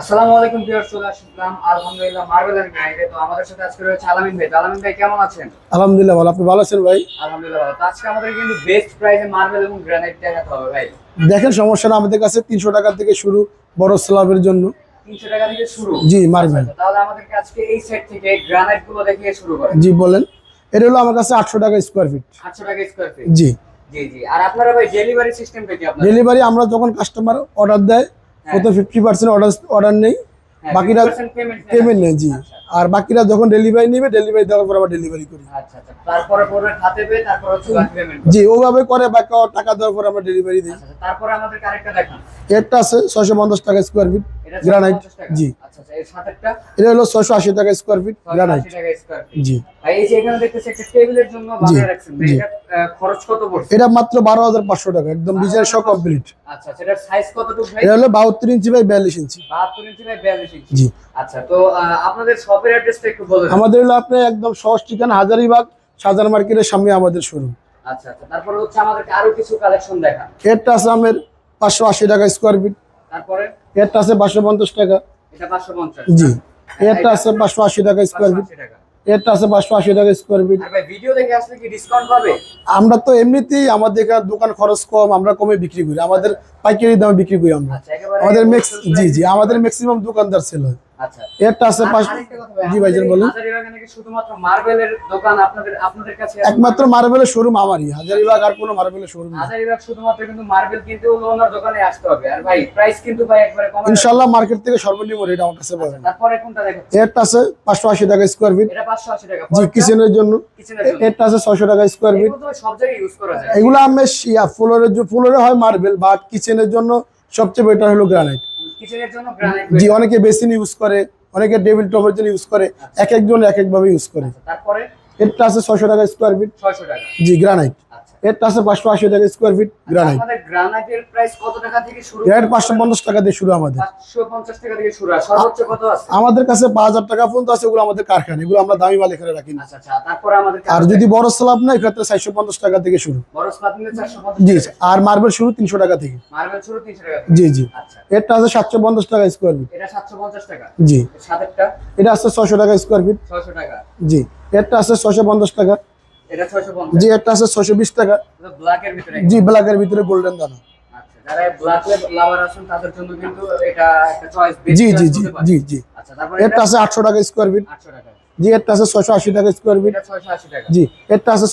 আসসালামু আলাইকুম ভিউয়ার্স চলে আসলাম আলহামদুলিল্লাহ মার্বেলের গাইডে তো আমাদের সাথে আজকে রয়েছে আলামিন ভাই। আলামিন ভাই কেমন আছেন? আলহামদুলিল্লাহ ভালো। আপনি ভালো আছেন ভাই? আলহামদুলিল্লাহ ভালো। তো আজকে আমাদের কিন্তু বেস্ট প্রাইসে মার্বেল এবং গ্রানাইট দেখাতে হবে ভাই। দেখেন সমস্যা না আমাদের কাছে তিনশো টাকা থেকে শুরু বড় স্ল্যাবের জন্য। তিনশো টাকা থেকে শুরু? জি মার্বেল। আচ্ছা, তাহলে আমাদেরকে আজকে এই সেট থেকে গ্রানাইটগুলো দেখিয়ে শুরু করেন। জি বলেন। এটা হলো আমার কাছে আটশো টাকা স্কোয়ার ফিট আটশো টাকা স্কোয়ার ফিট জি। জি জি। আর আপনারা ভাই ডেলিভারি সিস্টেমটা কি আপনার ডেলিভারি আমরা যখন কাস্টমার অর্ডার দেয়। প্রথম ফিফটি পার্সেন্ট অর্ডার অর্ডার নেই। বাকিরা পেমেন্ট নেই জি। আর বাকিরা যখন ডেলিভারি নেবে ডেলিভারি দেওয়ার পর আবার ডেলিভারি করি। আচ্ছা আচ্ছা। তারপরে হাতে পেয়ে তারপর জি ওভাবে করে বাকি টাকা দেওয়ার পর আমরা ডেলিভারি দিই। আচ্ছা তারপরে আমাদের আরেকটা দেখান। একটা আছে ছয়শো পঞ্চাশ টাকা স্কোয়ার ফিট গ্রানাইট জি। আচ্ছা আচ্ছা এটা হলো ছয়শো আশি টাকা স্কোয়ার ফিট গ্রানাইট 680 টাকা স্কয়ার ফিট জি। এটা মাত্র বারো হাজার পাঁচশো টাকা একদম ডিজাইন সব কমপ্লিট আচ্ছা সেটার সাইজ কতটুকু ভাই? এটা হলো বাহাত্তর ইঞ্চি বাই বিয়াল্লিশ ইঞ্চি। 72 ইঞ্চি বাই 42 ইঞ্চি। জি। আচ্ছা তো আপনাদের শপের অ্যাড্রেসটা একটু বলে আমাদের হলো আপনার একদম সহজ ঠিকানা হাজারিবাগ সাজার মার্কেটের সামনে আমাদের শোরুম আচ্ছা আচ্ছা তারপরে হচ্ছে আমাদেরকে আরও কিছু কালেকশন দেখান। আছে আমের পাঁচশো আশি টাকা স্কোয়ার ফিট তারপরে? এরটা আছে পাঁচশো পঞ্চাশ টাকা। জি। এরটা আছে পাঁচশো আশি টাকা স্কোয়ার ফিট 580 এরটা আছে পাঁচশো আশি টাকা স্কোয়ার ফিট ভিডিও দেখে আসলে কি ডিসকাউন্ট পাবে? আমরা তো এমনিতেই আমাদের দোকান খরচ কম আমরা কমে বিক্রি করি। আমাদের পাইকারি দামে বিক্রি করি আমরা। আচ্ছা আমাদের জি জি আমাদের ম্যাক্সিমাম দোকানদার সেল হয়। আচ্ছা। এরটা আছে পাঁচ জি ভাইজান বলুন? একমাত্র মার্বেলের শোরুম আমারই। হাজারিবাগ আর কোনো মার্বেলের শোরুম নেই। শুধুমাত্র কিন্তু মার্বেল কিনতে হলে ওনার দোকানে আসতে হবে। আর ভাই প্রাইস কিন্তু ভাই একবারে কম ইনশাল্লাহ মার্কেট থেকে সর্বনিম্ন রেট আমার কাছে পাবেন তারপরে কোনটা দেখাচ্ছি এরটা আছে পাঁচশো আশি টাকা স্কোয়ার ফিট এটা 580 টাকা। জি কিচেনের জন্য। আছে টাকা স্কোয়ার ফিট এগুলো সব জায়গায় ইউজ করা যায়। এগুলো আমি ফ্লোরের জন্য ফ্লোরে হয় মার্বেল বাট কিচেনের জন্য সবচেয়ে বেটার হলো গ্রানাইট জি অনেকে বেসিন ইউজ করে অনেকে টেবিল টপের জন্য ইউজ করে এক একজন এক একভাবে ইউজ করে। তারপরে? এরটা আছে ছয়শো টাকা স্কোয়ার ফিট 600 টাকা। জি গ্রানাইট। এরটা আছে পাঁচশো আশি টাকা স্কোয়ার ফিট গ্রানাইট গ্রানাইটের প্রাইস কত টাকা থেকে শুরু গ্রানাইট পাঁচশো পঞ্চাশ টাকা দিয়ে শুরু আমাদের। 550 টাকা থেকে শুরু সর্বোচ্চ কত আছে? আমাদের কাছে পাঁচ হাজার টাকা পর্যন্ত আছে ওগুলো আমাদের কারখানা। এগুলো আমরা দামি মাল এখানে রাখি না। আচ্ছা আচ্ছা তারপরে আমাদের আর যদি বড় স্ল্যাব না এক্ষেত্রে চারশো পঞ্চাশ টাকা থেকে শুরু। বড় স্ল্যাব নিলে 450 জি আর মার্বেল শুরু তিনশো টাকা থেকে। মার্বেল শুরু 300 টাকা জি জি। আচ্ছা। এরটা আছে সাতশো পঞ্চাশ টাকা স্কোয়ার ফিট এটা 750 টাকা? জি। এর সাথেরটা এটা আছে ছশো টাকা স্কোয়ার ফিট 600 টাকা। জি। এরটা আছে ছশো পঞ্চাশ টাকা। এটা 650 জি একটা আছে ছশো বিশ টাকা। এটা ব্ল্যাক এর ভিতরে জি ব্ল্যাকের ভিতরে গোল্ডেন দানা। আচ্ছা যারা ব্ল্যাক লাভার আছেন তাদের জন্য কিন্তু এটা একটা চয়েস জি জি জি জি জি। আচ্ছা তারপরে এরটা এটা আছে আটশো টাকা স্কোয়ার ফিট 800 টাকা। জি আছে ছশো আশি টাকা স্কোয়ার ফিট এটা 680 টাকা। জি এরটা আছে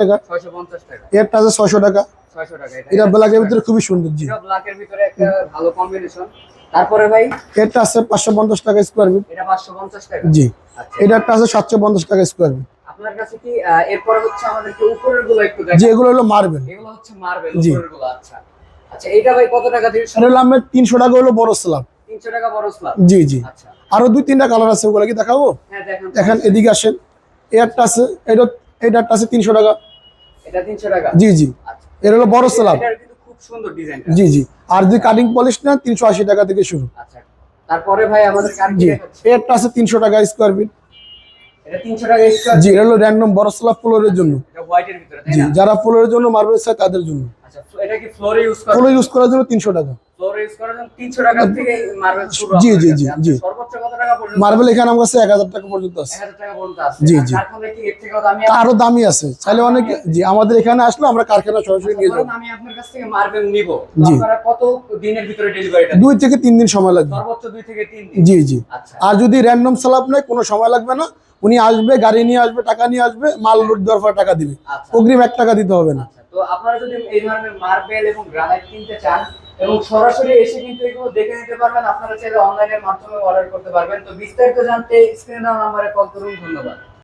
টাকা। 650 টাকা। এরটা আছে টাকা। 600 টাকা এটা এটা ভিতরে খুবই সুন্দর জি। এটা ব্ল্যাক এর ভিতরে একটা ভালো কম্বিনেশন তারপরে ভাই? এরটা আছে পাঁচশো পঞ্চাশ টাকা স্কোয়ার ফিট এটা 550 টাকা। জি। আচ্ছা। এটা একটা আছে সাতশো পঞ্চাশ টাকা স্কোয়ার ফিট আপনার কাছে কি এরপরে হচ্ছে আমাদেরকে উপরেরগুলো একটু জি দেখান এগুলো হলো মার্বেল এগুলো হচ্ছে মার্বেল উপরেরগুলো আচ্ছা। আচ্ছা এটা ভাই কত টাকা দিয়ে এটা হলো আমার তিনশো টাকা হলো বড় স্ল্যাব 300 টাকা বড় স্ল্যাব জি জি। আচ্ছা। আরও দুই তিনটা কালার আছে ওগুলো কি দেখাবো? হ্যাঁ দেখেন। দেখেন এদিকে আসেন। একটা আছে এটা এটা একটা আছে তিনশো টাকা। এটা 300 টাকা? জি জি। আচ্ছা। এর হলো বড় স্ল্যাব এটার কিন্তু খুব সুন্দর ডিজাইনটা জি জি। আর যদি কাটিং পলিশ তিনশো আশি টাকা থেকে শুরু। আচ্ছা। তারপরে ভাই আমাদের কার কি জি। দেখাচ্ছে? একটা আছে তিনশো টাকা স্কোয়ার ফিট জি এটা হলো র্যান্ডম বড় স্ল্যাব ফ্লোরের জন্য। জি যারা ফ্লোরের জন্য মার্বেল চায় তাদের জন্য। এটা কি ফ্লোরে ইউজ করা ফ্লোর ইউজ করার জন্য তিনশো টাকা। ফ্লোরে ইউজ করার জন্য 300 টাকা থেকে মার্বেল শুরু জি, জি, জি, আচ্ছা, জি। সর্বোচ্চ কত টাকা পর্যন্ত? মার্বেল এখানে আমার কাছে এক হাজার টাকা পর্যন্ত আছে। 1000 টাকা পর্যন্ত আছে। জি, জি। কারখানায় কি এর থেকেও দামি আরও দামি আছে। চাইলে অনেকে জি আমাদের এখানে আসলে আমরা কারখানা সরাসরি নিয়ে ধরুন যাব। আমি আপনার কাছ থেকে মার্বেল নিব। আপনারা কত দিনের ভিতরে ডেলিভারিটা দুই থেকে তিন দিন সময় লাগবে। সর্বোচ্চ 2 থেকে 3 দিন। জি জি। আচ্ছা। আর যদি র্যান্ডম স্ল্যাব নেয় কোনো সময় লাগবে না। উনি আসবে গাড়ি নিয়ে আসবে টাকা নিয়ে আসবে মাল লোড দেওয়ার পর টাকা দিবে। আচ্ছা। অগ্রিম এক টাকা দিতে হবে না। তো আপনারা যদি এই ধরনের মার্বেল এবং গ্রানাইট কিনতে চান এবং সরাসরি এসে কিন্তু এগুলো দেখে নিতে পারবেন, আপনারা চাইলে অনলাইনের মাধ্যমে অর্ডার করতে পারবেন। তো বিস্তারিত জানতে স্ক্রিনে দেওয়া নাম্বারে কল করুন, ধন্যবাদ।